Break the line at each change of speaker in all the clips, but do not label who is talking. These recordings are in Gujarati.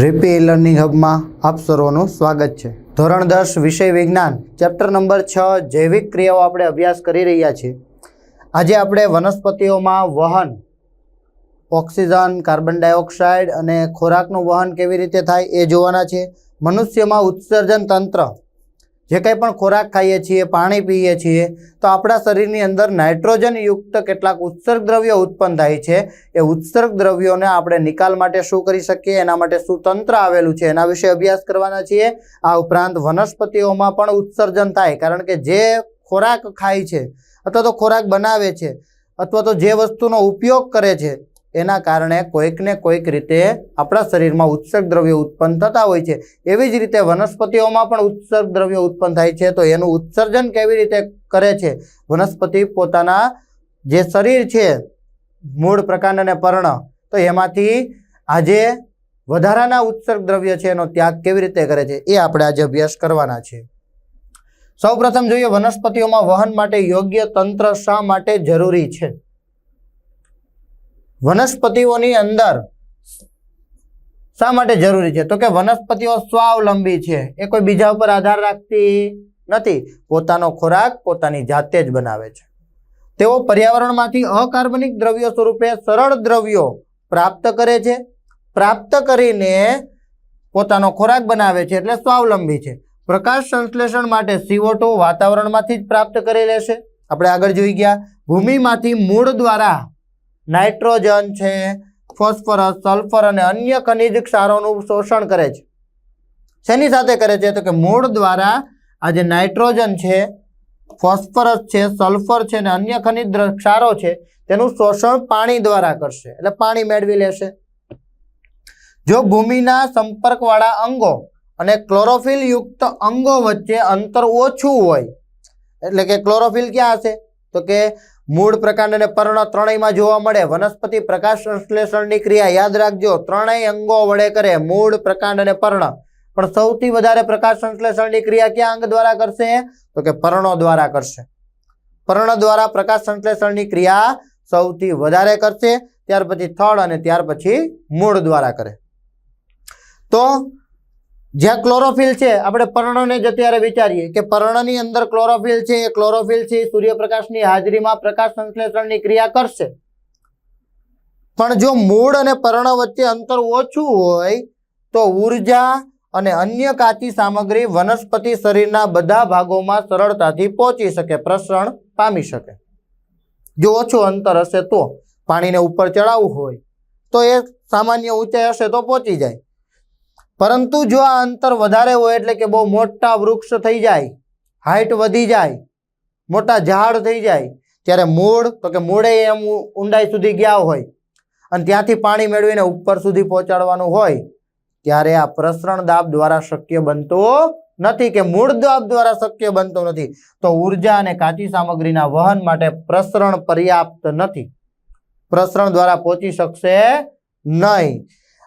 રીપી લર્નિંગ હબમાં આપ સર્વનું સ્વાગત છે. ધોરણ દસ, વિષય વિજ્ઞાન, ચેપ્ટર નંબર છ, જૈવિક ક્રિયાઓ આપણે અભ્યાસ કરી રહ્યા છીએ. આજે આપણે વનસ્પતિઓમાં વહન, ઓક્સિજન, કાર્બન ડાયોક્સાઇડ અને ખોરાકનું વહન કેવી રીતે થાય એ જોવાના છે મનુષ્યમાં ઉત્સર્જન તંત્ર જે કંઈ પણ ખોરાક ખાઈએ છીએ, પાણી પીએ છીએ, તો આપણા શરીરની અંદર નાઇટ્રોજનયુક્ત કેટલાક ઉત્સર્ગ દ્રવ્યો ઉત્પન્ન થાય છે. એ ઉત્સર્ગ દ્રવ્યોને આપણે નિકાલ માટે શું કરી શકીએ? એના માટે શું તંત્ર આવેલું છે? એના વિશે અભ્યાસ કરવાના છીએ. આ ઉપરાંત વનસ્પતિઓમાં પણ ઉત્સર્જન થાય, કારણ કે જે ખોરાક ખાય છે, અથવા તો ખોરાક બનાવે છે, અથવા તો જે વસ્તુનો ઉપયોગ કરે છે એના કારણે કોઈકને કોઈક રીતે આપણા શરીરમાં ઉત્સર્ગ દ્રવ્યો ઉત્પન્ન થતા હોય છે. એવી જ રીતે વનસ્પતિઓમાં પણ ઉત્સર્ગ દ્રવ્યો ઉત્પન્ન થાય છે. તો એનું ઉત્સર્જન કેવી રીતે કરે છે? વનસ્પતિ પોતાના જે શરીર છે, મૂળ પ્રકાંડ અને પર્ણ, તો એમાંથી આજે વધારાના ઉત્સર્ગ દ્રવ્ય છે એનો ત્યાગ કેવી રીતે કરે છે? એ આપણે આજે અભ્યાસ કરવાના છે. સૌપ્રથમ જોઈએ વનસ્પતિઓમાં વહન માટે યોગ્ય તંત્ર શા માટે જરૂરી છે? વનસ્પતિઓની અંદર શા માટે જરૂરી છે? તો કે વનસ્પતિઓ સ્વાવલંબી છે. એ કોઈ બીજા ઉપર આધાર રાખતી નથી. પોતાનો ખોરાક પોતાની જાતે જ બનાવે છે. તેઓ પર્યાવરણમાંથી અકાર્બનિક દ્રવ્યો સ્વરૂપે સરળ દ્રવ્યો પ્રાપ્ત કરે છે. પ્રાપ્ત કરીને પોતાનો ખોરાક બનાવે છે એટલે સ્વાવલંબી છે. પ્રકાશ સંશ્લેષણ માટે સીવોટો વાતાવરણમાંથી જ પ્રાપ્ત કરી લેશે આપણે આગળ જોઈ ગયા. ભૂમિમાંથી મૂળ દ્વારા નાઇટ્રોજન છે, ફોસ્ફરસ, સલ્ફર અને અન્ય ખનિજ ક્ષારોનું શોષણ કરે છે. શેની સાથે કરે છે તો કે મૂળ દ્વારા આ જે નાઇટ્રોજન છે, ફોસ્ફરસ છે, સલ્ફર છે અને અન્ય ખનિજ ક્ષારો છે, તેનું શોષણ પાણી દ્વારા કરશે. એટલે પાણી મેળવી લેશે. જો ભૂમિના સંપર્કવાળા અંગો અને ક્લોરોફિલ યુક્ત અંગો વચ્ચે અંતર ઓછું હોય, એટલે કે ક્લોરોફિલ ક્યાં હશે? તો કે મૂળ પ્રકાંડ અને પર્ણ ત્રણેયમાં જોવા મળે. વનસ્પતિ પ્રકાશ સંશ્લેષણની ક્રિયા યાદ રાખજો. ત્રણેય અંગો વડે કરે મૂળ પ્રકાંડ અને પર્ણ. પણ સૌથી વધારે પ્રકાશ સંશ્લેષણની ક્રિયા કયા અંગ દ્વારા કરશે? તો કે પર્ણો દ્વારા કરશે. પર્ણ દ્વારા પ્રકાશ સંશ્લેષણની ક્રિયા સૌથી વધારે કરશે, ત્યાર પછી થળ અને ત્યાર પછી મૂળ દ્વારા કરે. તો જ્યાં ક્લોરોફિલ છે, આપણે પર્ણને જ અત્યારે વિચારીએ કે પર્ણની અંદર ક્લોરોફિલ છે, એ ક્લોરોફિલ છે સૂર્યપ્રકાશની હાજરીમાં પ્રકાશ સંશ્લેષણની ક્રિયા કરશે. પણ જો મૂળ અને પર્ણ વચ્ચે અંતર ઓછું હોય, તો ઊર્જા અને અન્ય કાચી સામગ્રી વનસ્પતિ શરીરના બધા ભાગોમાં સરળતાથી પહોંચી શકે, પ્રસરણ પામી શકે. જો ઓછું અંતર હશે તો પાણીને ઉપર ચડાવવું હોય, તો એ સામાન્ય ઊંચાઈ હશે તો પહોંચી જાય. પરંતુ જો આ અંતર વધારે હોય એટલે કે બહુ મોટા વૃક્ષ થઈ જાય હાઈટ વધી જાય, મોટા ઝાડ થઈ જાય, ત્યારે મૂળ, તો કે મૂળે એમ ઊંડાઈ સુધી ગયા હોય અને ત્યાંથી પાણી મેળવીને ઉપર સુધી પહોંચાડવાનું હોય, ત્યારે આ પ્રસરણ દાબ દ્વારા શક્ય બનતો નથી કે મૂળ દાબ દ્વારા શક્ય બનતો નથી. તો ઊર્જા અને કાચી સામગ્રીના વહન માટે પ્રસરણ પર્યાપ્ત નથી. પ્રસરણ દ્વારા પહોંચી શકશે નહીં.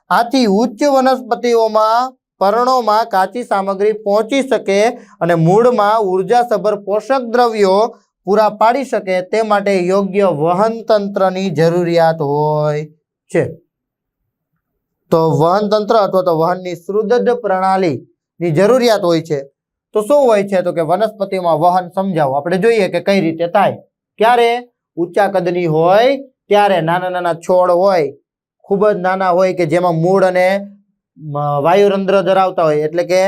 આથી ઉચ્ચ વનસ્પતિઓમાં પર્ણોમાં કાચી સામગ્રી પહોંચી શકે અને મૂળમાં ઉર્જાસભર પોષક દ્રવ્યો પૂરા પાડી શકે તે માટે યોગ્ય વહન તંત્રની જરૂરિયાત હોય છે. તો વહન તંત્ર અથવા તો વહનની સુદૃઢ પ્રણાલીની જરૂરિયાત હોય છે. તો શું હોય છે? તો કે વનસ્પતિમાં વહન સમજાવો. આપણે જોઈએ કે કઈ રીતે થાય. ક્યારે ઊંચા કદની હોય ત્યારે નાના નાના છોડ હોય ખૂબ જ નાના હોય કે જેમાં મૂળ અને વાયુરંધ્ર ધરાવતા હોય, એટલે કે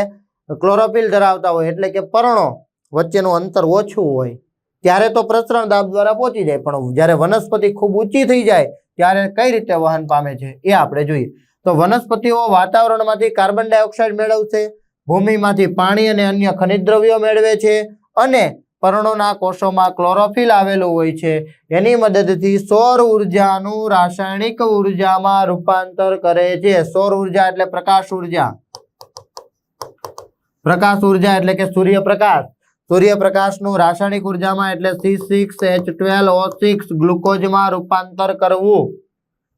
ક્લોરોપિલ ધરાવતા હોય, એટલે કે પર્ણો વચ્ચેનું અંતર ઓછું હોય, ત્યારે તો પ્રસરણ દાબ દ્વારા પહોંચી જાય. પણ જ્યારે વનસ્પતિ ખૂબ ઊંચી થઈ જાય, ત્યારે કઈ રીતે વહન પામે છે, એ આપણે જોઈએ. તો વનસ્પતિઓ વાતાવરણમાંથી કાર્બન ડાયોક્સાઇડ મેળવશે, ભૂમિમાંથી પાણી અને અન્ય ખનિજ દ્રવ્યો મેળવે છે, અને પર્ણોના કોષોમાં ક્લોરોફિલ આવેલું હોય છે. એની મદદથી સૌર ઉર્જાનું રાસાયણિક ઉર્જામાં રૂપાંતર કરે છે. સૌર ઊર્જા એટલે પ્રકાશ ઊર્જા. પ્રકાશ ઊર્જા એટલે કે સૂર્યપ્રકાશ. સૂર્યપ્રકાશનું રાસાયણિક ઉર્જામાં એટલે C six H twelve O six ગ્લુકોઝમાં રૂપાંતર કરવું.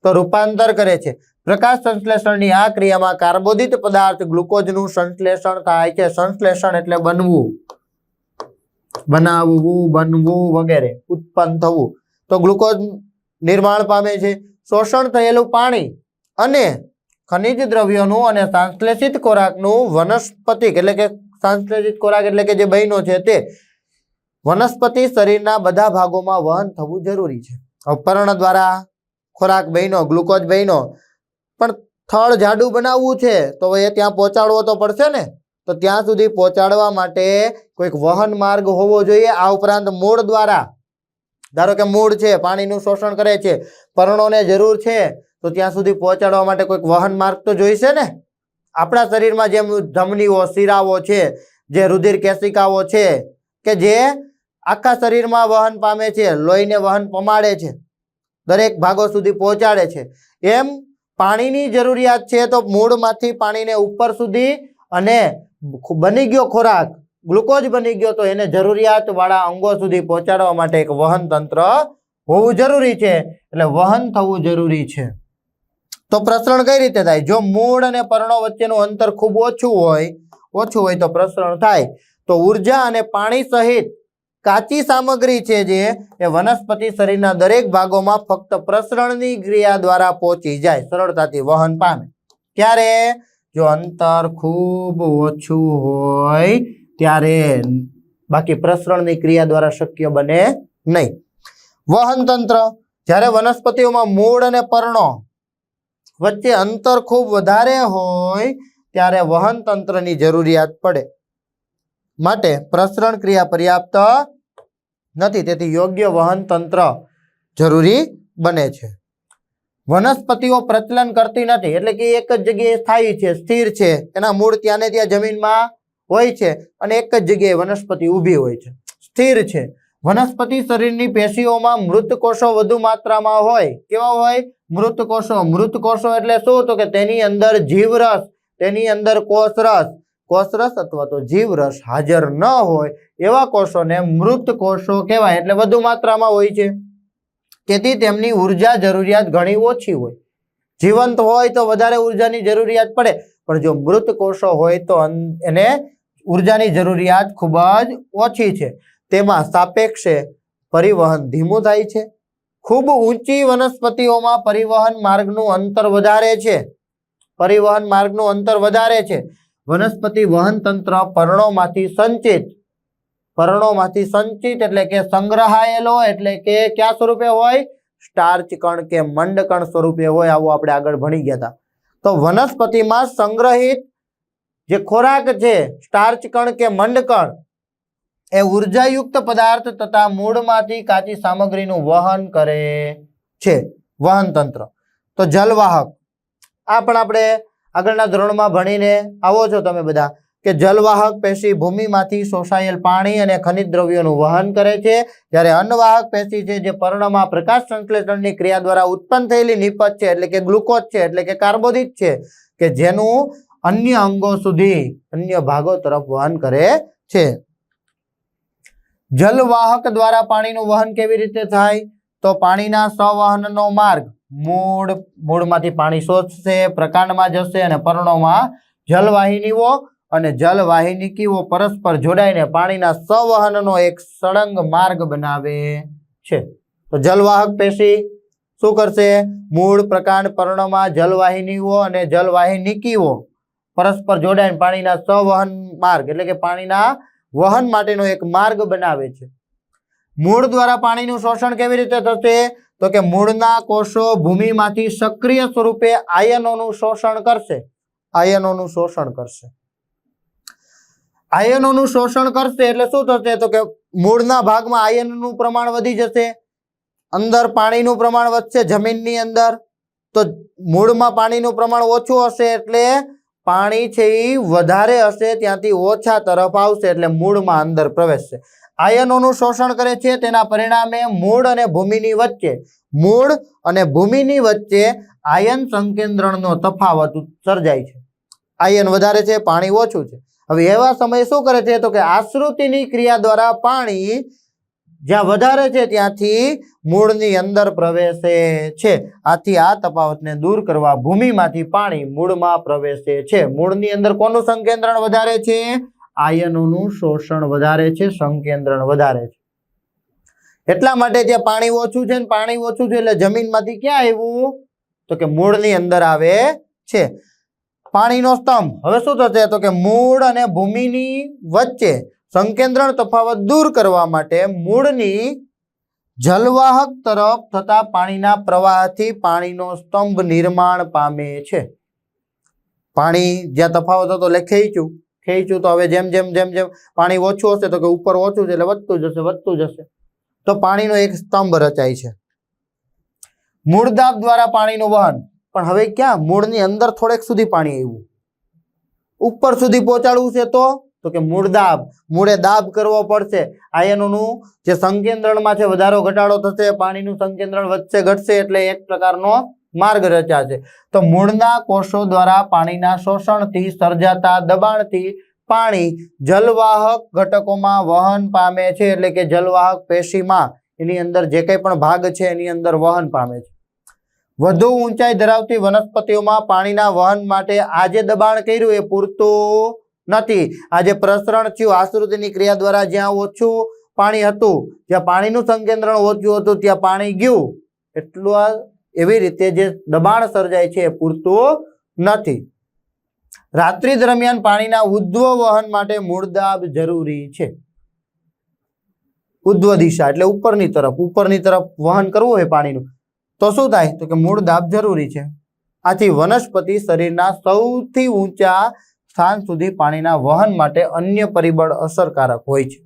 તો રૂપાંતર કરે છે. પ્રકાશ સંશ્લેષણની આ ક્રિયામાં કાર્બોદિત પદાર્થ ગ્લુકોઝનું સંશ્લેષણ થાય છે. સંશ્લેષણ એટલે બનવું. બનાવવું, બનવું વગેરે, ઉત્પન્ન થવું. તો ગ્લુકોઝ નિર્માણ પામે છે. શોષણ થયેલું પાણી અને ખનિજ દ્રવ્યોનું અને સંશ્લેષિત ખોરાકનું વનસ્પતિક એટલે કે સંશ્લેષિત ખોરાક એટલે કે જે બહેનો છે તે વનસ્પતિ શરીરના બધા ભાગોમાં વહન થવું જરૂરી છે. અપહરણ દ્વારા ખોરાક બહેનો, ગ્લુકોઝ બહેનો પણ થળ જાડું બનાવવું છે, તો એ ત્યાં પહોંચાડવો તો પડશે ને? તો ત્યાં સુધી પહોંચાડવા માટે કોઈક વહન માર્ગ હોવો જોઈએ. આ ઉપરાંત મૂળ દ્વારા, ધારો કે મૂળ છે, પાણીનું શોષણ કરે છે, પર્ણોને જરૂર છે, તો ત્યાં સુધી પહોંચાડવા માટે કોઈક વહન માર્ગ તો જોઈશે ને? આપણા શરીરમાં જેમ ધમનીઓ, શિરાઓ છે, જે રુધિર કેસિકાઓ છે, કે જે આખા શરીરમાં વહન પામે છે, લોહીને વહન પમાડે છે, દરેક ભાગો સુધી પહોંચાડે છે. એમ પાણીની જરૂરિયાત છે, તો મૂળમાંથી પાણીને ઉપર સુધી અને બની ગયો ખોરાક. ગ્લુકોઝ બની ગયો તો એને જરૂરિયાત વાળા અંગો સુધી પહોંચાડવા માટે એક વહન તંત્ર હોવું જરૂરી છે. એટલે વહન થવું જરૂરી છે. તો પ્રસરણ કઈ રીતે થાય? જો મૂળ અને પર્ણો વચ્ચેનું અંતર ખૂબ ઓછું હોય ઓછું હોય તો પ્રસરણ થાય. તો ઊર્જા અને પાણી સહિત કાચી સામગ્રી છે જે, એ વનસ્પતિ શરીરના દરેક ભાગોમાં ફક્ત પ્રસરણની ક્રિયા દ્વારા પહોંચી જાય. સરળતાથી વહન પામે. ત્યારે જો અંતર ખૂબ ઓછું હોય, ત્યારે બાકી પ્રસરણની ક્રિયા દ્વારા શક્ય બને નહીં. વહન તંત્ર. જ્યારે વનસ્પતિઓમાં મૂળ અને પર્ણો વચ્ચે અંતર ખૂબ વધારે હોય, ત્યારે વહન તંત્રની જરૂરિયાત પડે. માટે પ્રસરણ ક્રિયા પર્યાપ્ત નથી, તેથી યોગ્ય વહન તંત્ર જરૂરી બને છે. વનસ્પતિઓ પ્રચલન કરતી નથી. એટલે કે એક જ જગ્યાએ સ્થાયી છે, સ્થિર છે. એના મૂળ ત્યાંને ત્યાં જમીનમાં હોય છે અને એક જ જગ્યાએ વનસ્પતિ ઊભી હોય છે. સ્થિર છે. વનસ્પતિ શરીરની પેશીઓમાં મૃત કોષો વધુ માત્રામાં હોય. કેવા હોય? મૃત કોષો મૃત કોષો એટલે શું? તો કે તેની અંદર જીવરસ, તેની અંદર કોષરસ. કોષરસ અથવા તો જીવરસ હાજર ન હોય એવા કોષોને મૃત કોષો કહેવાય. એટલે વધુ માત્રામાં હોય છે. તેથી તેમની ઊર્જા જરૂરિયાત ઘણી ઓછી હોય. જીવંત હોય તો વધારે ઉર્જાની જરૂરિયાત પડે, પણ જો મૃત કોષો હોય તો એને ઉર્જાની જરૂરિયાત ખૂબ જ ઓછી છે. તેમાં સાપેક્ષે પરિવહન ધીમું થાય છે. ખૂબ ઊંચી વનસ્પતિઓમાં પરિવહન માર્ગનું અંતર વધારે છે. પરિવહન માર્ગનું અંતર વધારે છે. વનસ્પતિ વહન તંત્ર પર્ણોમાંથી સંચિત પર્ણોમાંથી સંચિત એટલે કે સંગ્રહાયેલો એટલે કે કયા સ્વરૂપે હોય? સ્ટાર્ચ કણ કે મંડ કણ સ્વરૂપે હોય, આવું આપણે આગળ ભણી ગયા હતા. તો વનસ્પતિમાં સંગ્રહિત જે ખોરાક છે, સ્ટાર્ચ કણ કે મંડ કણ એ ઉર્જાયુક્ત પદાર્થ તથા મૂળમાંથી કાચી સામગ્રીનું વહન કરે છે. વહન તંત્ર તો જલવાહક. આ પણ આપણે આગળના ધોરણમાં ભણીને આવો છો તમે બધા. કે જલવાહક પેશી ભૂમિમાંથી શોષાયેલ પાણી અને ખનિજ દ્રવ્યોનું વહન કરે છે. જ્યારે અન્નવાહક પેશી છે જે પર્ણમાં પ્રકાશ સંશ્લેષણની ક્રિયા દ્વારા ઉત્પન્ન થયેલી નિપજ છે, એટલે કે ગ્લુકોઝ છે, એટલે કે કાર્બોદિત છે, કે જેનું અન્ય અંગો સુધી અન્ય ભાગો તરફ વહન કરે છે. જલવાહક દ્વારા પાણીનું વહન કેવી રીતે થાય? તો પાણીના સંવહનનો માર્ગ. મૂળ, મૂળમાંથી પાણી શોષશે, પ્રકાંડમાં જશે અને પર્ણોમાં જલવાહિનીઓ અને જલવાહિનીકીઓ પરસ્પર જોડાઈને પાણીના સંવહનનો એક સળંગ માર્ગ બનાવે છે. તો જલવાહક પેશી શું કરશે? મૂળ પ્રકાંડ પર્ણમાં જલવાહિનીઓ અને જલવાહિનીકીઓ પરસ્પર જોડાઈને પાણીના સંવહન માર્ગ, એટલે કે પાણીના વહન માટેનો એક માર્ગ બનાવે છે. મૂળ દ્વારા પાણીનું શોષણ કેવી રીતે થશે? તો કે મૂળના કોષો ભૂમિમાંથી સક્રિય સ્વરૂપે આયનોનું શોષણ કરશે. આયનોનું શોષણ કરશે. આયનોનું શોષણ કરશે એટલે શું થશે? તો કે મૂળના ભાગમાં આયનનું પ્રમાણ વધી જશે, અંદર પાણીનું પ્રમાણ વધશે જમીનની અંદર, તો મૂળમાં પાણીનું પ્રમાણ ઓછું હશે એટલે પાણી છે એ વધારે હશે, ત્યાંથી ઓછા તરફ આવશે એટલે મૂળમાં અંદર પ્રવેશશે. આયનોનું શોષણ કરે છે તેના પરિણામે મૂળ અને ભૂમિની વચ્ચે, મૂળ અને ભૂમિની વચ્ચે આયન સંકેન્દ્રણનો તફાવત સર્જાય છે. આયન વધારે છે, પાણી ઓછું છે. હવે એવા સમયે શું કરે છે તો કે આશ્રુતિની ક્રિયા દ્વારા પાણી જ્યાં વધારે છે ત્યાંથી મૂળની અંદર પ્રવેશે છે. આથી આ તફાવતને દૂર કરવા ભૂમિમાંથી પાણી મૂળમાં પ્રવેશે છે. મૂળની અંદર કોનું સંકેન્દ્રણ વધારે છે? આયનોનું શોષણ વધારે છે, સંકેન્દ્રણ વધારે છે. એટલા માટે જ્યાં પાણી ઓછું છે ને પાણી ઓછું છે એટલે જમીનમાંથી ક્યાં આવ્યું? તો કે મૂળની અંદર આવે છે. પાણીનો સ્તંભ. હવે શું થશે? તો કે મૂળ અને ભૂમિની વચ્ચે સંકેન્દ્રણ તફાવત દૂર કરવા માટે મૂળની જલવાહક તરફ થતા પાણીના પ્રવાહથી પાણીનો સ્તંભ નિર્માણ પામે છે. પાણી જ્યાં તફાવત હતો એટલે ખેંચ્યું. ખેંચ્યું તો હવે જેમ જેમ જેમ જેમ પાણી ઓછું હશે તો કે ઉપર ઓછું છે એટલે વધતું જશે વધતું જશે. તો પાણીનો એક સ્તંભ રચાય છે. મૂળદાબ દ્વારા પાણીનું વહન પણ હવે ક્યાં? મૂળની અંદર થોડેક સુધી પાણી આવ્યું. ઉપર સુધી પહોંચાડવું છે તો? તો કે મૂળ દાબ. મૂળે દાબ કરવો પડશે. આયનોનું જે સંકેન્દ્રણમાં છે વધારો ઘટાડો થશે, પાણીનું સંકેન્દ્રણ વધશે, ઘટશે એટલે એક પ્રકારનો માર્ગ રચાશે. તો મૂળના કોષો દ્વારા પાણીના શોષણથી સર્જાતા દબાણથી પાણી જલવાહક ઘટકોમાં વહન પામે છે. એટલે કે જલવાહક પેશીમાં એની અંદર જે કંઈ પણ ભાગ છે એની અંદર વહન પામે છે. વધુ ઊંચાઈ ધરાવતી વનસ્પતિઓમાં પાણીના વહન માટે આજે દબાણ કર્યું, એ પૂરતું નથી. આજે પ્રસરણ થયું, આશ્રુતિની ક્રિયા દ્વારા જ્યાં ઓછું પાણી હતું, જ્યાં પાણીનું સંકેન્દ્રણ ઓછું હતું, ત્યાં પાણી ગયું. એટલું એવી રીતે જે દબાણ સર્જાય છે, એ પૂરતું નથી. રાત્રિ દરમિયાન પાણીના ઉદ્વ વહન માટે મૂળદાબ જરૂરી છે. ઉદ્વ દિશા એટલે ઉપરની તરફ ઉપરની તરફ વહન કરવું હોય પાણીનું. તો શું થાય? તો કે મૂળ દાબ જરૂરી છે. આથી વનસ્પતિ શરીરના સૌથી ઊંચા સ્થાન સુધી પાણીના વહન માટે અન્ય પરિબળ અસરકારક હોય છે.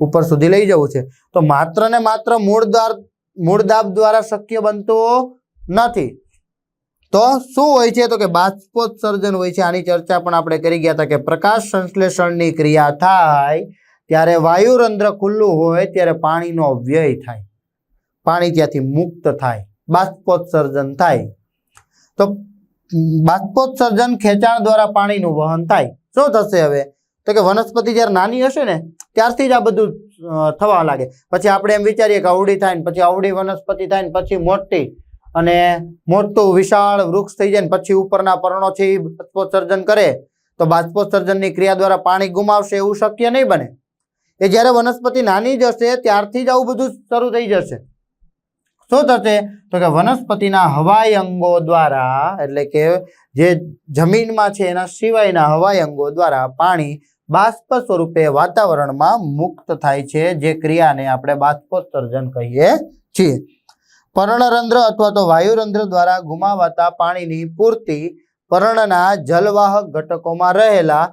ઉપર સુધી લઈ જવું છે. તો માત્ર ને માત્ર મૂળ મૂળ દાબ દ્વારા શક્ય બનતો નથી. તો શું હોય છે? તો કે બાષ્પોત્સર્જન હોય છે. આની ચર્ચા પણ આપણે કરી ગયા હતા કે પ્રકાશ સંશ્લેષણની ક્રિયા થાય ત્યારે વાયુરંધ્ર ખુલ્લું હોય ત્યારે પાણીનો વ્યય થાય. પાણી ત્યાંથી મુક્ત થાય, બાષ્પોત્સર્જન થાય. તો બાષ્પોત્સર્જન ખેંચાણ દ્વારા પાણીનું વહન થાય. શું થશે હવે? તો કે વનસ્પતિ જ્યારે નાની હશે ને, ત્યારથી જ આ બધું થવા લાગે. પછી આપણે એમ વિચારીએ કે અવળી થાય ને, પછી અવળી વનસ્પતિ થાય ને, પછી મોટી અને મોટું વિશાળ વૃક્ષ થઈ જાય ને, પછી ઉપરના પર્ણો છે બાષ્પોત્સર્જન કરે, તો બાષ્પોત્સર્જનની ક્રિયા દ્વારા પાણી ગુમાવશે એવું શક્ય નહીં બને. એ જ્યારે વનસ્પતિ નાની જ હશે, ત્યારથી જ આવું બધું શરૂ થઈ જશે. શું થશે? તો કે વનસ્પતિના હવાઈ અંગો દ્વારા, એટલે કે જે જમીનમાં છે એના સિવાયના હવાઈ અંગો દ્વારા પાણી બાષ્પ સ્વરૂપે વાતાવરણમાં મુક્ત થાય છે, જે ક્રિયાને આપણે બાષ્પોત્સર્જન કહીએ છીએ. પર્ણરંધ્ર અથવા તો વાયુરંધ્ર દ્વારા ગુમાવાતા પાણીની પૂર્તિ પર્ણના જલવાહક ઘટકોમાં રહેલા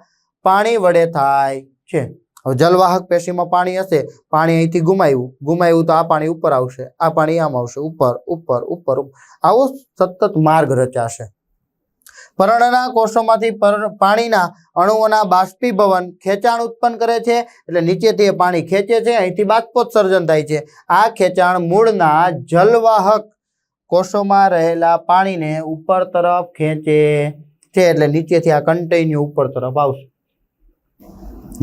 પાણી વડે થાય છે. હવે જલવાહક પેશીમાં પાણી હશે, પાણી અહીંથી ગુમાવ્યું ગુમાવ્યું તો આ પાણી ઉપર આવશે. આ પાણી આમ આવશે. ઉપર ઉપર ઉપર. આવો સતત માર્ગ રચાશે. પર્ણના કોષોમાંથી પાણીના અણુઓના બાષ્પીભવન ખેંચાણ ઉત્પન્ન કરે છે. એટલે નીચેથી એ પાણી ખેંચે છે. અહીંથી બાષ્પોત્સર્જન થાય છે. આ ખેંચાણ મૂળના જલવાહક કોષોમાં રહેલા પાણીને ઉપર તરફ ખેંચે છે. એટલે નીચેથી આ કન્ટેન્યુ ઉપર તરફ આવશે.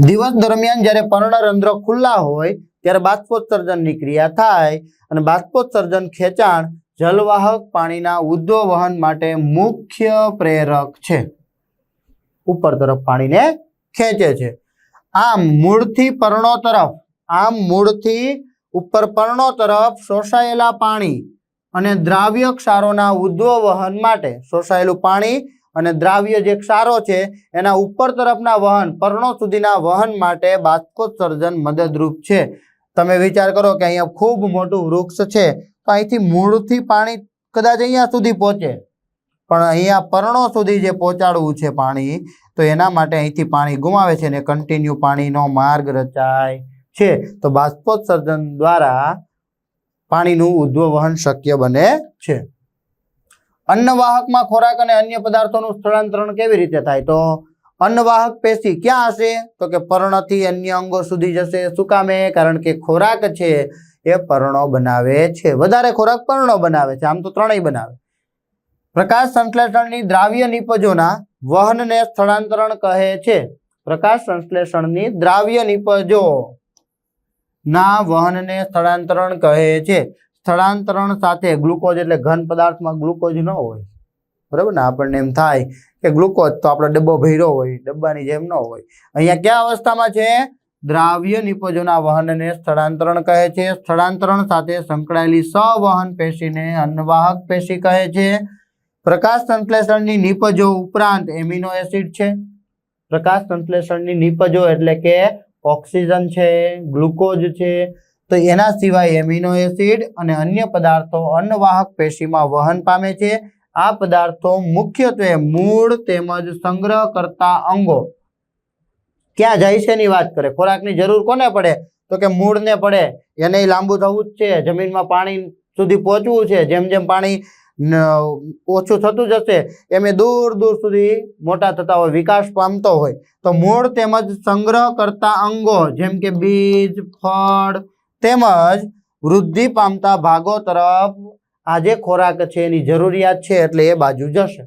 દિવસ દરમિયાન જ્યારે પર્ણરંધ્ર ખુલ્લા હોય, ત્યારે બાષ્પોત્સર્જનની ક્રિયા થાય અને બાષ્પોત્સર્જન ખેંચાણ જલવાહક પાણીના ઉદ્ભવહન માટે મુખ્ય પ્રેરક છે. ઉપર તરફ પાણીને ખેંચે છે. આમ મૂળથી પર્ણો તરફ, આમ મૂળથી ઉપર પર્ણો તરફ શોષાયેલા પાણી અને દ્રાવ્ય ક્ષારોના ઉદ્ભવહન માટે શોષાયેલું પાણી અને દ્રાવ્ય જે ક્ષારો છે, એના ઉપર તરફના વહન, પર્ણો સુધીના વહન માટે બાષ્પોત્સર્જન મદદરૂપ છે. તમે વિચાર કરો કે અહીંયા ખૂબ મોટું વૃક્ષ છે, તો અહીંથી મૂળથી પાણી કદાચ અહીંયા સુધી પહોંચે. પણ અહીંયા પર્ણો સુધી જે પહોંચાડવું છે પાણી, તો એના માટે અહીંથી પાણી ગુમાવે છે ને કન્ટિન્યુ પાણીનો માર્ગ રચાય છે. તો બાષ્પોત્સર્જન દ્વારા પાણીનું ઉદ્વવહન શક્ય બને છે. અન્નવાહકમાં ખોરાક અને અન્ય પદાર્થોનું સ્થળાંતરણ કેવી રીતે થાય? તો અન્નવાહક પેશી ક્યાં હશે? તો કે પર્ણથી અન્ય અંગો સુધી જશે. શું કામે? કારણ કે ખોરાક છે એ પર્ણો બનાવે છે. વધારે ખોરાક પર્ણો બનાવે છે. આમ તો ત્રણેય બનાવે. પ્રકાશ સંશ્લેષણની દ્રાવ્ય નિપજોના વહનને સ્થળાંતરણ કહે છે. પ્રકાશ સંશ્લેષણની દ્રાવ્ય નિપજો ના વહનને સ્થળાંતરણ કહે છે. સ્થળાંતરણ સાથે ગ્લુકોઝ એટલે ઘન પદાર્થમાં ગ્લુકોઝ ન હોય. બરાબર ને? આપણને એમ થાય કે ગ્લુકોઝ તો આપણો ડબ્બો ભર્યો હોય, ડબ્બાની જેમ ન હોય. અહીંયા કયા અવસ્થામાં છે? દ્રાવ્ય નિપજોના વહનને સ્થળાંતરણ કહે છે. સ્થળાંતરણ સાથે સંકળાયેલી સવહન પેશીને અન્નવાહક પેશી કહે છે. પ્રકાશ સંશ્લેષણની નિપજો ઉપરાંત એમિનો એસિડ છે. પ્રકાશ સંશ્લેષણની નિપજો એટલે કે ઓક્સિજન છે, ગ્લુકોઝ છે તો એના સિવાય એમિનો એસિડ અને અન્ય પદાર્થો અન્નવાહક પેશીમાં વહન પામે છે. આ પદાર્થો મુખ્યત્વે મૂળ તેમજ સંગ્રહ કરતા અંગો. ક્યાં જાય છે એની વાત કરે? ખોરાકની જરૂર કોને પડે? તો કે મૂળને પડે. એને લાંબુ થવું જ છે. જમીનમાં પાણી સુધી પહોંચવું છે. જેમ જેમ પાણી ઓછું થતું જશે, એમ દૂર દૂર સુધી મોટા થતા હોય, વિકાસ પામતો હોય. તો મૂળ તેમજ સંગ્રહ કરતા અંગો જેમ કે બીજ, ફળ તેમજ વૃદ્ધિ પામતા ભાગો તરફ આજે ખોરાક છે, એની જરૂરિયાત છે, એટલે એ બાજુ જશે.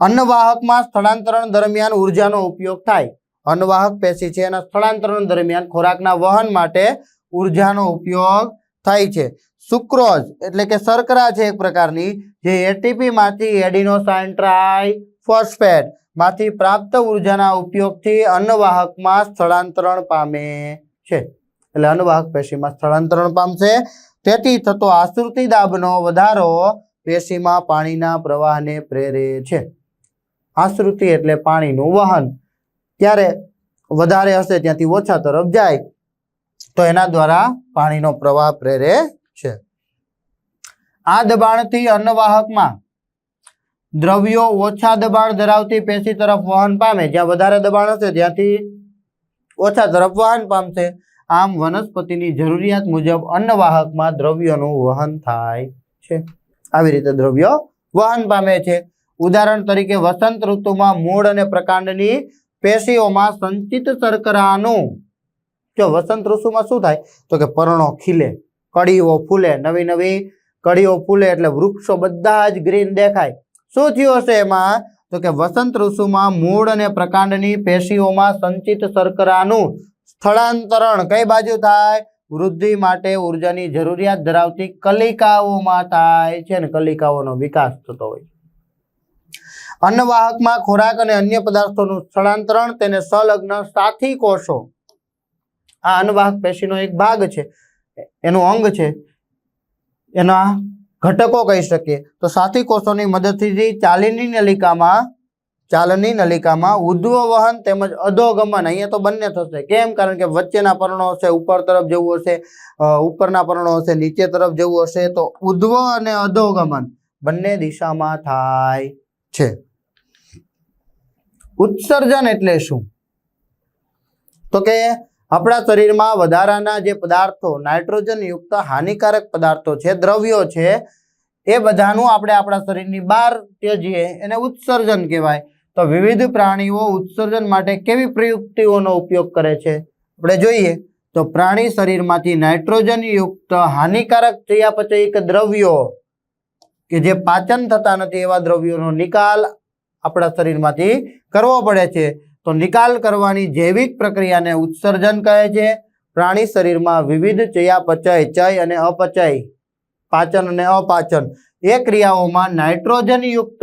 અન્નવાહકમાં સ્થળાંતરણ દરમિયાન ઉર્જાનો ઉપયોગ થાય. અન્નવાહક પેશી છે, એના સ્થળાંતરણ દરમિયાન ખોરાકના વહન માટે ઉર્જાનો ઉપયોગ થાય છે. સુક્રોઝ એટલે કે શર્કરા છે એક પ્રકારની, જે એટીપીમાંથી માંથી એડિનોસાઇન ફોસ્ફેટમાંથી પ્રાપ્ત ઉર્જાના ઉપયોગથી અન્નવાહકમાં સ્થળાંતરણ પામે છે. એટલે અનુવાહક પેશીમાં સ્થળાંતરણ પામશે તેથી થતો આશ્રુતિ દાબનો વધારો પેશીમાં પાણીના પ્રવાહને પ્રેરે છે. આશ્રુતિ એટલે પાણીનું વહન. ત્યારે વધારે હશે ત્યાંથી ઓછા તરફ જાય તો એના દ્વારા પાણીનો પ્રવાહ પ્રેરે છે. આ દબાણથી અન્નવાહકમાં દ્રવ્યો ઓછા દબાણ ધરાવતી પેશી તરફ વહન પામે. જ્યાં વધારે દબાણ હશે ત્યાંથી ઓછા તરફ વહન પામશે. આમ વનસ્પતિની જરૂરિયાત મુજબ અન્નવાહકમાં દ્રવ્યોનું વહન થાય છે. આવી રીતે દ્રવ્ય વહન પામે છે. ઉદાહરણ તરીકે વસંત ઋતુમાં મૂળ અને પ્રકાંડની પેશીઓમાં સંચિત શર્કરાનું. જો વસંત ઋતુમાં શું થાય? તો કે પર્ણો ખીલે, કળીઓ ફૂલે, નવી નવી કળીઓ ફૂલે એટલે વૃક્ષો બધા જ ગ્રીન દેખાય. શું થયું હશે એમાં? તો કે વસંત ઋતુમાં મૂળ અને પ્રકાંડની પેશીઓમાં સંચિત શર્કરાનું સ્થળાંતરણ કઈ બાજુ થાય? વૃદ્ધિ માટે ઉર્જાની જરૂરિયાત ધરાવતી કલિકાઓમાં થાય છે ને કલિકાઓનો વિકાસ થતો હોય અન્નવાહકમાં ખોરાક અને અન્ય પદાર્થોનું સ્થળાંતરણ તેને સંલગ્ન સાથી કોષો. આ અન્નવાહક પેશીનો એક ભાગ છે. એનું અંગ છે. એના ઘટકો કહી શકીએ. તો સાથી કોષોની મદદથી ચાલીની નલિકામાં ચાલની નલિકામાં ઉદ્વવહન તેમજ અધોગમન, અહીંયા તો બંને થશે. કેમ? કારણ કે વચ્ચેના પર્ણો હશે, ઉપર તરફ જવું હશે ઉપરના પર્ણો હશે, નીચે તરફ જવું હશે, તો ઉદ્વ અને અધોગમન બંને દિશામાં થાય છે. ઉત્સર્જન એટલે શું? તો કે આપણા શરીરમાં વધારાના જે પદાર્થો નાઇટ્રોજન યુક્ત હાનિકારક પદાર્થો છે, દ્રવ્યો છે, એ બધાનું આપણે આપણા શરીરની બહાર ત્યજીએ, એને ઉત્સર્જન કહેવાય. તો વિવિધ પ્રાણીઓ ઉત્સર્જન માટે કેવી પ્રયુક્તિઓનો ઉપયોગ કરે છે? આપણે જોઈએ તો પ્રાણી શરીરમાંથી નાઇટ્રોજન યુક્ત હાનિકારક ચયાપચયિક દ્રવ્યો કે જે પાચન થતા નથી એવા દ્રવ્યોનો નિકાલ આપણા શરીરમાંથી કરવો પડે છે. તો નિકાલ કરવાની જૈવિક પ્રક્રિયાને ઉત્સર્જન કહે છે. પ્રાણી શરીરમાં વિવિધ ચયાપચય ચય અને અપચય, પાચન અને અપાચન એ ક્રિયાઓમાં નાઇટ્રોજન યુક્ત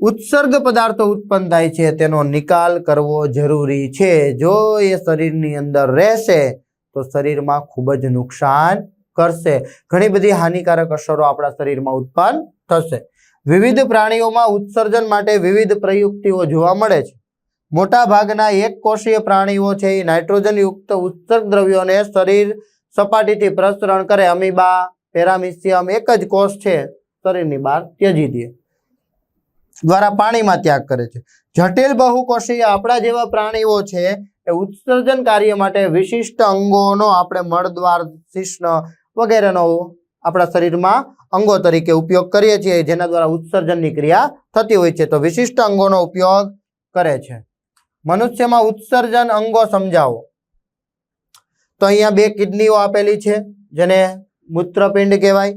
ઉત્સર્ગ પદાર્થો ઉત્પન્ન થાય છે, તેનો નિકાલ કરવો જરૂરી છે. જો એ શરીરની અંદર રહેશે, તો શરીરમાં ખૂબ જ નુકસાન કરશે. ઘણી બધી હાનિકારક અસરો આપણા શરીરમાં ઉત્પન્ન થશે. વિવિધ પ્રાણીઓમાં ઉત્સર્જન માટે વિવિધ પ્રયુક્તિઓ જોવા મળે છે. મોટા ભાગના એક કોષીય પ્રાણીઓ છે, એ નાઇટ્રોજન યુક્ત ઉત્સર્ગ દ્રવ્યોને શરીર સપાટીથી પ્રસરણ કરે. અમીબા, પેરામિસિયમ, એક જ કોષ છે, શરીરની બહાર ત્યજી દે. દ્વારા પાણીમાં ત્યાગ કરે છે. જટિલ બહુકોષીય આપણા જેવા પ્રાણીઓ છે એ ઉત્સર્જન કાર્ય માટે વિશિષ્ટ અંગોનો આપણે મળદ્વાર શિષ્ણ વગેરેનો આપણા શરીરમાં અંગો તરીકે ઉપયોગ કરીએ છીએ, જેના દ્વારા ઉત્સર્જનની ક્રિયા થતી હોય છે. તો વિશિષ્ટ અંગોનો ઉપયોગ કરે છે. મનુષ્યમાં ઉત્સર્જન અંગો સમજાવો. તો અહીંયા બે કિડનીઓ આપેલી છે, જેને મૂત્રપિંડ કહેવાય.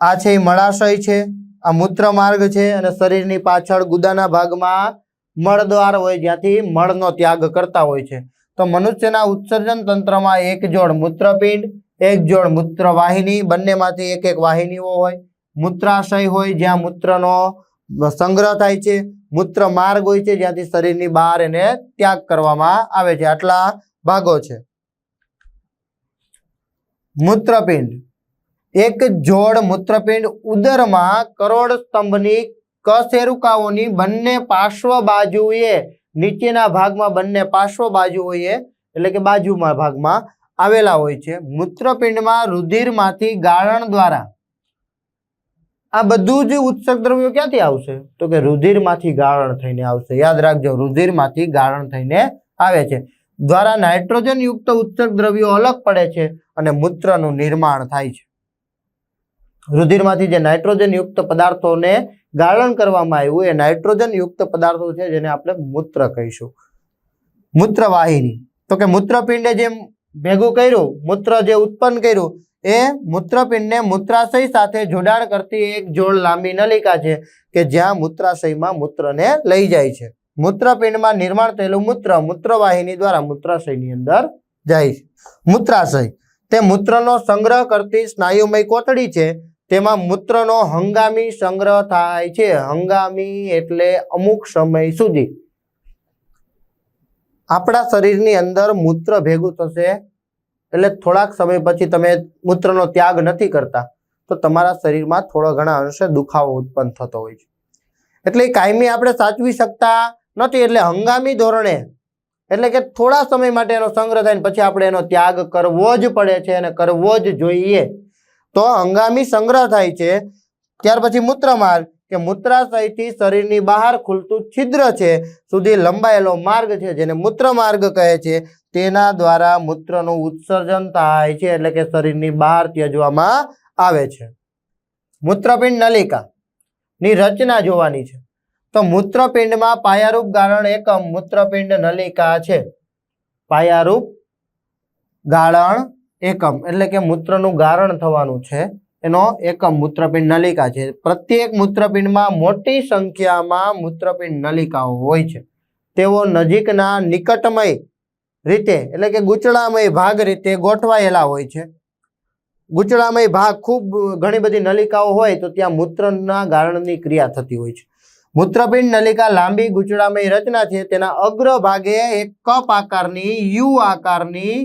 આ છે મળાશય છે. આ મૂત્ર માર્ગ છે અને શરીરની પાછળ ગુદાના ભાગમાં મળદ્વાર હોય, જ્યાંથી મળનો ત્યાગ કરતા હોય છે. તો મનુષ્યના ઉત્સર્જન તંત્રમાં એક જોડ મૂત્રપિંડ, એક જોડ મૂત્ર વાહિની બંનેમાંથી એક એક વાહિનીઓ હોય. મૂત્રાશય હોય, જ્યાં મૂત્રનો સંગ્રહ થાય છે. મૂત્ર માર્ગ હોય છે, જ્યાંથી શરીરની બહાર એને ત્યાગ કરવામાં આવે છે. આટલા ભાગો છે. મૂત્રપિંડ. એક જોડ મૂત્રપિંડ ઉદરમાં કરોડ સ્તંભની કશેરુકાઓની બંને પાર્શ્વ બાજુએ, નીચેના ભાગમાં બંને પાર્શ્વ બાજુઓએ, એટલે કે બાજુમાં ભાગમાં આવેલા હોય છે. મૂત્રપિંડમાં રુધિરમાંથી ગાળણ દ્વારા. આ બધું જ ઉત્સર્ગ દ્રવ્યો ક્યાંથી આવશે? તો કે રુધિરમાંથી ગાળણ થઈને આવશે. યાદ રાખજો, રુધિરમાંથી ગાળણ થઈને આવે છે. દ્વારા નાઇટ્રોજન યુક્ત ઉત્સર્ગ દ્રવ્યો અલગ પડે છે અને મૂત્રનું નિર્માણ થાય છે. રુધિરમાંથી જે નાઇટ્રોજન યુક્ત પદાર્થોને ગાળણ કરવામાં આવ્યું, એ નાઇટ્રોજન યુક્ત પદાર્થો છે જેને આપણે મૂત્ર કહીશું. મૂત્રવાહિની. તો કે મૂત્રપિંડે જે ભેગું કર્યું, મૂત્ર જે ઉત્પન્ન કર્યું, એ મૂત્રપિંડને મૂત્રાશય સાથે જોડાણ કરતી એક જોડ લાંબી નલિકા છે કે જ્યાં મૂત્રાશયમાં મૂત્રને લઈ જાય છે. મૂત્રપિંડમાં નિર્માણ થયેલું મૂત્ર મૂત્રવાહિની દ્વારા મૂત્રાશયની અંદર જાય છે. મૂત્રાશય. તે મૂત્રનો સંગ્રહ કરતી સ્નાયુમય કોથળી છે તેમાં મૂત્રનો હંગામી સંગ્રહ થાય છે. હંગામી એટલે અમુક સમય સુધી. આપણા શરીરની અંદર મૂત્ર ભેગું થશે એટલે થોડાક સમય પછી તમે મૂત્રનો ત્યાગ નથી કરતા, તો તમારા શરીરમાં થોડા ઘણા અંશે દુખાવો ઉત્પન્ન થતો હોય છે. એટલે કાયમી આપણે સાચવી શકતા નથી, એટલે હંગામી ધોરણે, એટલે કે થોડા સમય માટે એનો સંગ્રહ થાય પછી આપણે એનો ત્યાગ કરવો જ પડે છે અને કરવો જ જોઈએ. તો હંગામી સંગ્રહ થાય છે. ત્યાર પછી મૂત્રમાર્ગ કે મૂત્રાશયથી શરીરની બહાર ખુલતું છિદ્ર છે, સુધી લંબાયેલો માર્ગ છે, જેને મૂત્રમાર્ગ કહે છે. તેના દ્વારા મૂત્રનું ઉત્સર્જન થાય છે, એટલે કે શરીરની બહાર ત્યજવામાં આવે છે. મૂત્રપિંડ નલિકા ની રચના જોવાની છે. તો મૂત્રપિંડમાં પાયારૂપ ગાળણ એકમ મૂત્રપિંડ નલિકા છે. પાયારૂપ ગાળણ એકમ, એટલે કે મૂત્રનું ગારણ થવાનું છે. એનો એકમ મૂત્રપિંડ નલિકા છે. પ્રત્યેક મૂત્રપિંડમાં મોટી સંખ્યામાં મૂત્રપિંડ નલિકાઓ હોય છે. તેઓ નજીકના નિકટમય રીતે, એટલે કે ગૂંચળામય ભાગ રીતે ગોઠવાયેલા હોય છે. ગૂંચળામય ભાગ ખૂબ ઘણી બધી નલિકાઓ હોય તો ત્યાં મૂત્રના ગાળણની ક્રિયા થતી હોય છે. મૂત્રપિંડ નલિકા લાંબી ગૂંચળામય રચના છે. તેના અગ્ર ભાગે એક કપ આકારની, યુ આકારની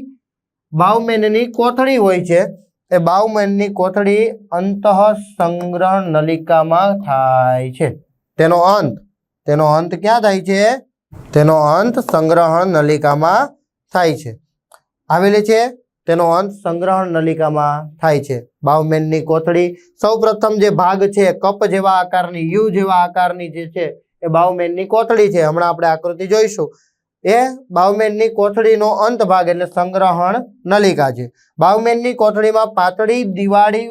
બાવમેનની કોથળી હોય છે. એ બાવમેનની કોથળી અંતઃ સંગ્રહ નલિકામાં થાય છે. તેનો અંત તેનો અંત ક્યાં થાય છે? તેનો અંત સંગ્રહણ નલિકામાં થાય છે. આવેલી છે? તેનો અંત સંગ્રહણ નલિકામાં થાય છે. બાવમેનની કોથળી સૌપ્રથમ જે ભાગ છે, કપ જેવા આકારની, યુ જેવા આકારની જે છે, એ બાવમેનની કોથળી છે. હમણાં આપણે આકૃતિ જોઈશું. એ બાવમેનની કોથળીનો અંત ભાગ એટલે સંગ્રહણ નલિકા છે. બાવમેનની કોથળીમાં પાતળી દિવાળી,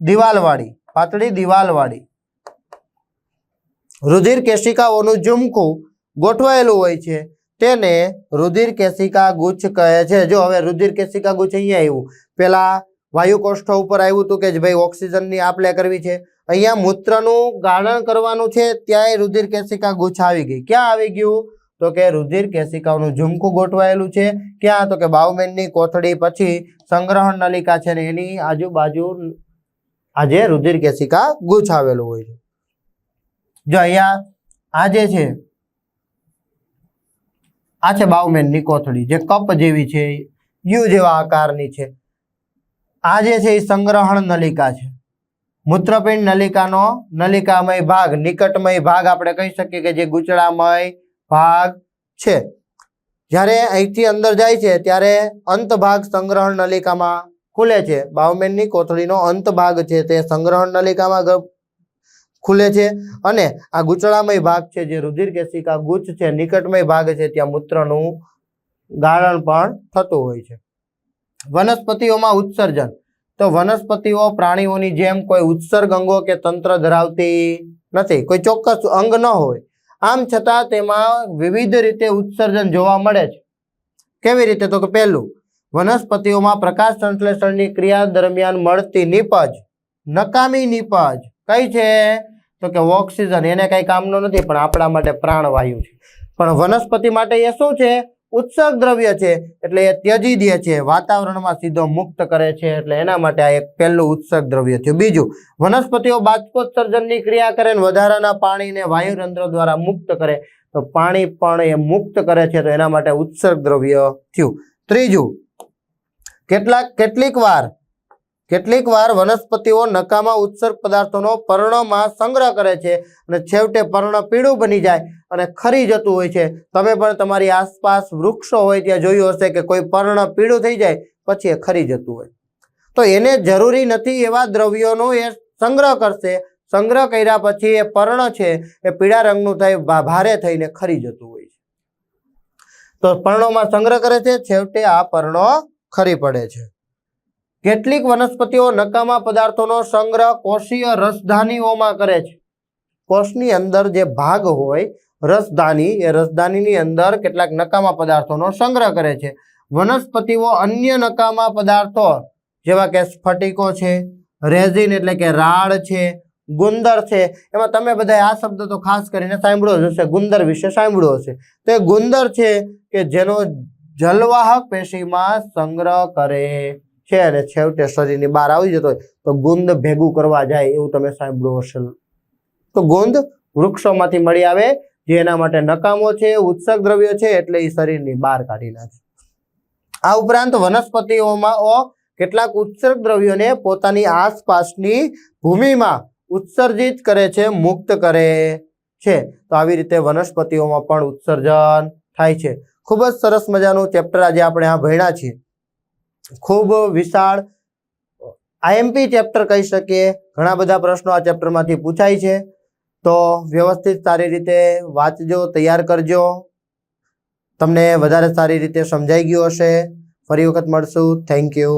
દિવાલવાળી, પાતળી દિવાલવાળી રુધિર કેશિકાઓનું ઝુમકું ગોઠવાયેલું હોય છે. તેને રુધિર કેશિકા ગુચ્છ કહે છે. જો હવે રુધિર કેશિકા ગુચ્છ અહીંયા આવ્યું. પેલા વાયુ કોષ્ઠો ઉપર આવ્યું હતું કે ભાઈ ઓક્સિજનની આપ લે કરવી છે. અહીંયા મૂત્રનું ગાળણ કરવાનું છે, ત્યાંય રુધિર કેશિકા ગુચ્છ આવી ગઈ. ક્યાં આવી ગયું? તો કે રુધિર કેશિકાઓનું ઝુમકું ગોઠવાયેલું છે. ક્યાં? તો કે બાવમેનની કોથળી પછી સંગ્રહણ નલિકા છે ને એની આજુબાજુ આજે રુધિર કેશિકા ગુછાવેલું હોય છે. જો અહીંયા આ જે છે, આ છે બાવમેનની કોથળી, જે કપ જેવી છે, યુ જેવા આકારની છે. આ જે છે એ સંગ્રહણ નલિકા છે. મૂત્રપિંડ નલિકાનો નલિકામય ભાગ, નિકટમય ભાગ આપણે કહી શકીએ કે જે ગૂંચળામય ભાગ છે. જ્યારે અહીંથી અંદર જાય છે, ત્યારે અંત ભાગ સંગ્રહણ નલિકામાં ખુલે છે. બાવમેનની કોથળીનો અંત ભાગ છે, તે સંગ્રહણ નલિકામાં ખુલે છે. અને આ ગૂંચળામય ભાગ છે, જે રુધિર કેશિકા ગુચ્છ છે, નિકટમય ભાગ છે, ત્યાં મૂત્રનું ગાળણ પણ થતું હોય છે. વનસ્પતિઓમાં ઉત્સર્જન. તો વનસ્પતિઓ પ્રાણીઓની જેમ કોઈ ઉત્સર્ગ અંગો કે તંત્ર ધરાવતી નથી. કોઈ ચોક્કસ અંગ ન હોય. આમ છતાં તેમાં વિવિધ રીતે ઉત્સર્જન જોવા મળે છે. કેવી રીતે? તો કે પહેલું, વનસ્પતિઓમાં પ્રકાશ સંશ્લેષણની ક્રિયા દરમિયાન મળતી નીપજ, નકામી નીપજ. કઈ છે? તો કે ઓક્સિજન. એને કઈ કામનો નથી, પણ આપણા માટે પ્રાણવાયુ છે. પણ વનસ્પતિ માટે એ શું છે? ઉત્સર્ગ દ્રવ્ય છે એટલે એ ત્યજી દે છે. વાતાવરણમાં સીધો મુક્ત કરે છે એટલે એના માટે આ એક પહેલું ઉત્સર્ગ દ્રવ્ય થયું. બીજું, વનસ્પતિઓ બાષ્પોત્સર્જનની ક્રિયા કરે ને વધારાના પાણીને વાયુરંધ્ર દ્વારા મુક્ત કરે. તો પાણી પણ એ મુક્ત કરે છે તો એના માટે ઉત્સર્ગ દ્રવ્ય થયું. ત્રીજું કેટલાક કેટલીક વાર કેટલીક વાર વનસ્પતિઓ નકામા ઉત્સર્ગ પદાર્થોનો પર્ણમાં સંગ્રહ કરે છે અને છેવટે પર્ણ પીળું બની જાય. અને ખરી જતું હોય છે. તમે પણ તમારી આસપાસ વૃક્ષો હોય ત્યાં જોયું હશે કે કોઈ પર્ણ પીળું થઈ જાય, પછી એ ખરી જતું હોય. તો એને જરૂરી નથી એવા દ્રવ્યોનો એ સંગ્રહ કરશે. સંગ્રહ કર્યા પછી એ પર્ણ છે, એ પીળા રંગનું થઈ ભારે થઈને ખરી જતું હોય છે. તો પર્ણોમાં સંગ્રહ કરે છે, છેવટે આ પર્ણો ખરી પડે છે. કેટલીક વનસ્પતિઓ નકામા પદાર્થોનો સંગ્રહ કોષીય રસધાનીઓમાં કરે છે. કોષની અંદર જે ભાગ હોય રસધાની એ રસધાનીની અંદર કેટલાક નકામા પદાર્થોનો સંગ્રહ કરે છે. વનસ્પતિઓ અન્ય નકામા પદાર્થો, જેવા કે સ્ફટિકો છે, રેઝિન એટલે કે રાળ છે, ગુંદર છે, એમાં તમે બધા આ શબ્દ તો ખાસ કરીને સાંભળ્યો હશે, ગુંદર વિશે સાંભળ્યો હશે. તો એ ગુંદર છે કે જેનો જલવાહક પેશીમાં સંગ્રહ કરે છે અને છેવટે શરીરની બહાર આવી જતો હોય, તો ગુંદ ભેગું કરવા જાય એવું તમે સાંભળ્યું હશે. તો ગુંદ વૃક્ષોમાંથી મળી આવે જે એના માટે નકામો છે, ઉત્સર્ગ દ્રવ્યો છે, એટલે એ શરીરની બહાર કાઢી નાખે. આ ઉપરાંત વનસ્પતિઓમાં કેટલાક ઉત્સર્ગ દ્રવ્યોને પોતાની આસપાસની ભૂમિમાં ઉત્સર્જિત કરે છે, મુક્ત કરે છે. તો આવી રીતે વનસ્પતિઓમાં પણ ઉત્સર્જન થાય છે. ખૂબ જ સરસ મજાનું ચેપ્ટર આજે આપણે આ ભણ્યા છીએ. ખૂબ વિશાળ આઈએમપી ચેપ્ટર કહી શકીએ. ઘણા બધા પ્રશ્નો આ ચેપ્ટરમાંથી પૂછાય છે. તો વ્યવસ્થિત સારી રીતે વાંચજો, તૈયાર કરજો. તમને વધારે સારી રીતે સમજાઈ ગયું હશે. ફરી વખત મળશું. Thank you